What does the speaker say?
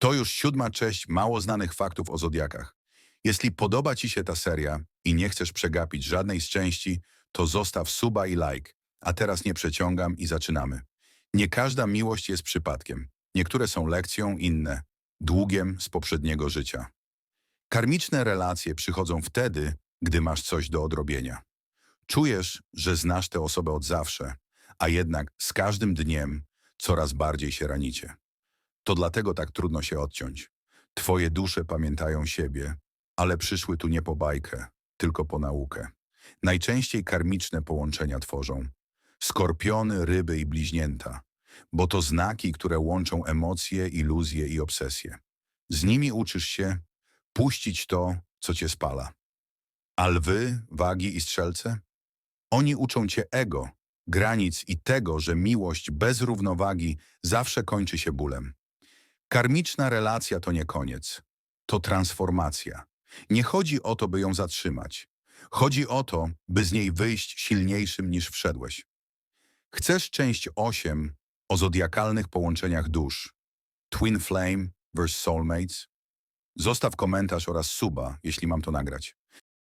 To już siódma część mało znanych faktów o zodiakach. Jeśli podoba Ci się ta seria i nie chcesz przegapić żadnej z części, to zostaw suba i like. A teraz nie przeciągam i zaczynamy. Nie każda miłość jest przypadkiem. Niektóre są lekcją, inne długiem z poprzedniego życia. Karmiczne relacje przychodzą wtedy, gdy masz coś do odrobienia. Czujesz, że znasz tę osobę od zawsze, a jednak z każdym dniem coraz bardziej się ranicie. To dlatego tak trudno się odciąć. Twoje dusze pamiętają siebie, ale przyszły tu nie po bajkę, tylko po naukę. Najczęściej karmiczne połączenia tworzą skorpiony, ryby i bliźnięta, bo to znaki, które łączą emocje, iluzje i obsesje. Z nimi uczysz się puścić to, co cię spala. A lwy, wagi i strzelce? Oni uczą cię ego, granic i tego, że miłość bez równowagi zawsze kończy się bólem. Karmiczna relacja to nie koniec, to transformacja. Nie chodzi o to, by ją zatrzymać. Chodzi o to, by z niej wyjść silniejszym niż wszedłeś. Chcesz część 8 o zodiakalnych połączeniach dusz, Twin Flame vs Soulmates? Zostaw komentarz oraz suba, jeśli mam to nagrać.